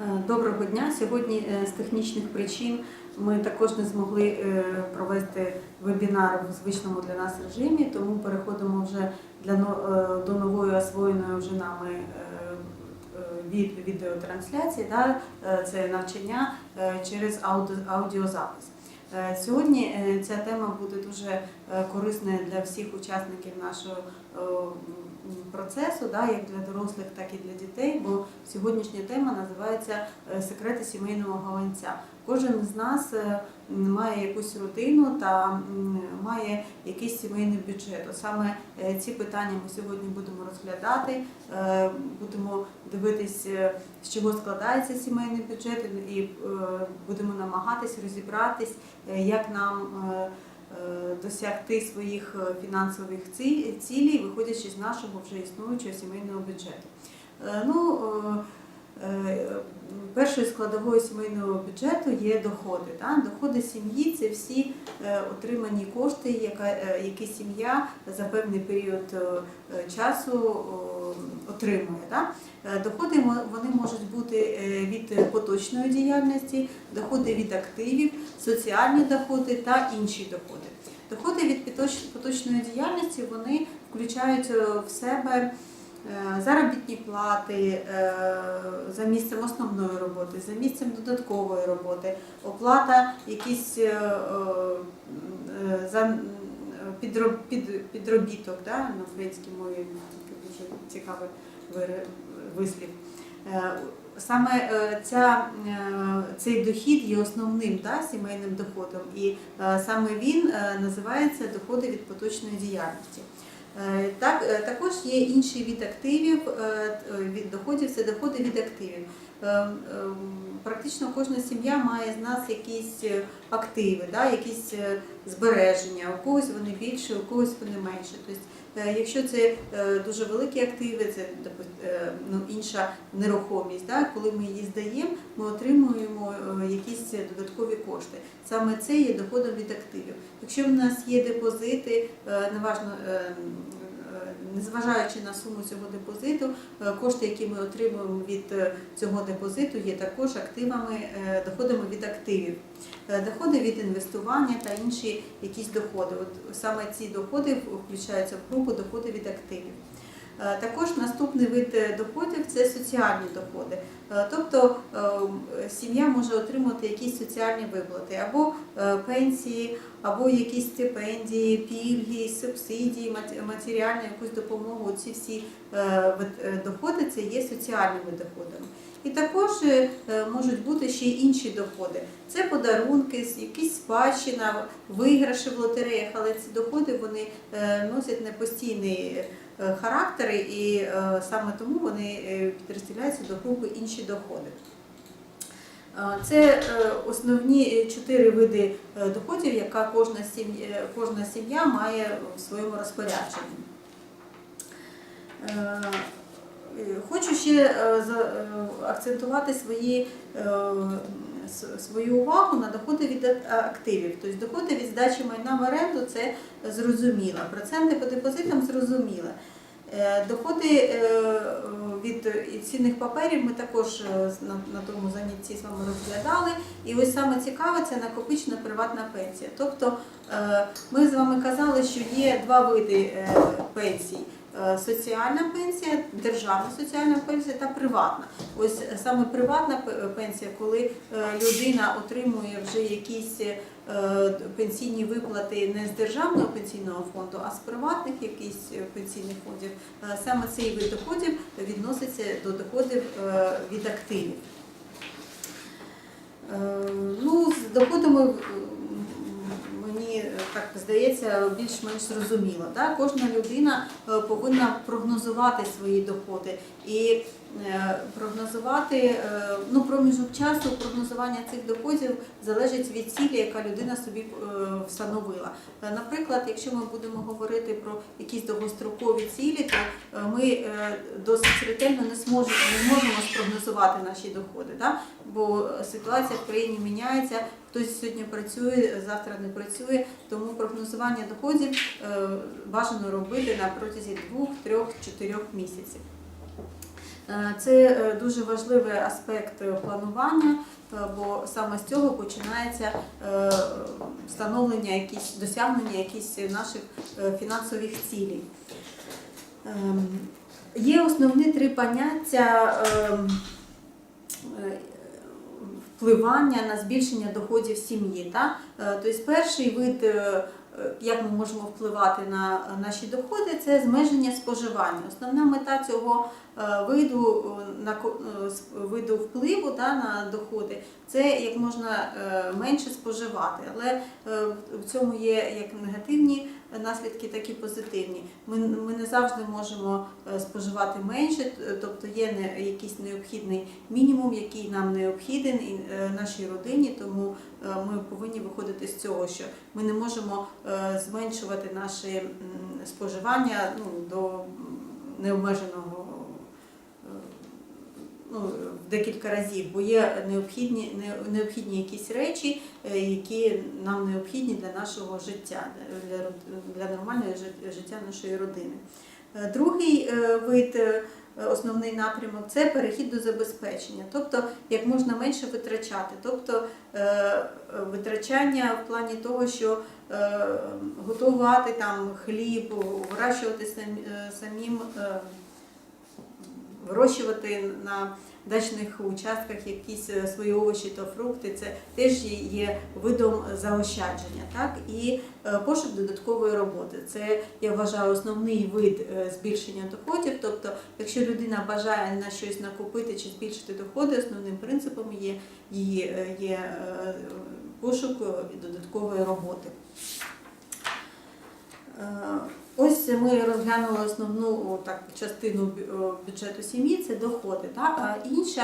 Е, Доброго дня. Сьогодні е, з технічних причин ми також не змогли е, провести вебінар в звичному для нас режимі, тому переходимо вже для до нової освоєної вже нами від відеотрансляції. Да? Це навчання через ауди- аудіозапис. Сьогодні ця тема буде дуже корисною для всіх учасників нашого процесу, да, як для дорослих, так і для дітей, бо сьогоднішня тема називається е, Секрети сімейного галанця. Кожен з нас е, має якусь родину та має якийсь сімейний бюджет. От Саме е, ці питання ми сьогодні будемо розглядати, будемо дивитись, з чого складається сімейний бюджет, і будемо намагатись розібратись, як нам. Е, Досягти своїх е, фінансових цілей, виходячи з нашого вже існуючого сімейного бюджету. Е, Ну, першою складовою сімейного бюджету є доходи. Да? Доходи сім'ї це всі отримані кошти, які сім'я за певний період часу отримує. Да? Е, Доходи вони можуть бути е, від поточної діяльності, доходи від активів, соціальні доходи та інші доходи. Доходи від поточної діяльності вони включають е, в себе заробітні плати за місцем основної роботи, за місцем додаткової роботи, оплата якісь підробіток на українській мові дуже цікавий вислів. Е, Саме е, ця, е, цей дохід є основним да, сімейним доходом, і саме він називається доходи від поточної діяльності. Так, також є інший від активів, від доходів це доходи від активів. Практично кожна сім'я має з нас якісь активи, да, якісь збереження, у когось вони більше, у когось вони менше. Тобто, е, якщо це е, дуже великі активи, це е, ну, інша нерухомість. Да, коли ми її здаємо, ми отримуємо якісь додаткові кошти. Саме це є доходом від активів. Якщо в нас є депозити, неважно. Незважаючи на суму цього депозиту, е, кошти, які ми отримуємо від е, цього депозиту, є також активами, е, доходами від активів, доходи від інвестування та інші якісь доходи. От саме ці доходи включаються в групу доходи від активів. Е, Також наступний вид е, доходів це соціальні доходи. Е, Тобто сім'я може отримати якісь соціальні виплати або пенсії, або якісь стипендії, пільги, субсидії, матеріальну якусь допомогу. Ці всі доходи це є соціальними доходами. І також можуть бути ще інші доходи. Це подарунки, якісь спадщина, виграші в лотереях, але ці доходи вони носять непостійний е, характер, і е, саме тому вони е, підрозділяються до групи інші доходи. Е, Це е, основні е, чотири види е, доходів, яка кожна сім'я, кожна сім'я має в своєму розпорядженні. Е, е, Хочу ще е, е, акцентувати свої, е, свою увагу на доходи від активів. Тобто доходи від здачі майна в оренду це зрозуміло. Проценти по депозитам зрозуміло. Е, Доходи е, від цінних паперів ми також е, на, тому занятті з вами розглядали. І ось саме цікаве це накопичена приватна пенсія. Тобто е, ми з вами казали, що є два види е, пенсій. Е, Соціальна пенсія, державна соціальна пенсія та приватна. Ось саме приватна пенсія, коли е, людина отримує вже якісь е, пенсійні виплати не з державного пенсійного фонду, а з приватних якихось е, пенсійних фондів. Саме цей вид доходів відноситься до доходів від активів. Ну, з доходами так здається більш-менш зрозуміло. Так? Кожна людина е, повинна прогнозувати свої доходи і е, прогнозувати е, ну, проміжок часу прогнозування цих доходів залежить від цілі, яка людина собі встановила. Наприклад, якщо ми будемо говорити про якісь довгострокові цілі, то ми досить ретельно не зможемо спрогнозувати наші доходи, да? Бо ситуація в країні міняється. Хтось сьогодні працює, завтра не працює, тому прогнозування доходів е, бажано робити на протязі двох, трьох, чотирьох місяців. Е, Це е, дуже важливий аспект планування, бо саме з цього починається встановлення якісь досягнення якісь наших фінансових цілей. Ем, Є основні три поняття ем, впливання на збільшення доходів сім'ї. Е, Тобто перший вид, е, як ми можемо впливати на наші доходи, це зменшення споживання. Основна мета цього виду, е, на е, виду впливу да, на доходи це як можна е, менше споживати. Але е, в- цьому є як негативні наслідки, так і позитивні. Ми, ми не завжди можемо е, споживати менше, тобто є якийсь необхідний мінімум, який нам необхіден і е, нашій родині, тому е, ми повинні виходити з цього, що ми не можемо е, зменшувати наше споживання ну, до необмеженого. Ну, декілька разів, бо є необхідні, необхідні якісь речі, е, які нам необхідні для нашого життя, для, для нормального життя нашої родини. Е, Другий е, вид, основний напрямок це перехід до забезпечення, тобто як можна менше витрачати, тобто витрачання в плані того, що готувати там хліб, вирощувати самим. Вирощувати на дачних участках якісь е, свої овочі та фрукти, це теж є- видом заощадження, так і е, пошук додаткової роботи. Це я вважаю основний вид е, збільшення доходів. Тобто, якщо людина бажає на щось накопити чи збільшити доходи, основним принципом є її є пошук додаткової роботи. Ось ми розглянули основну так, частину бю- бюджету сім'ї це доходи. Так? А інша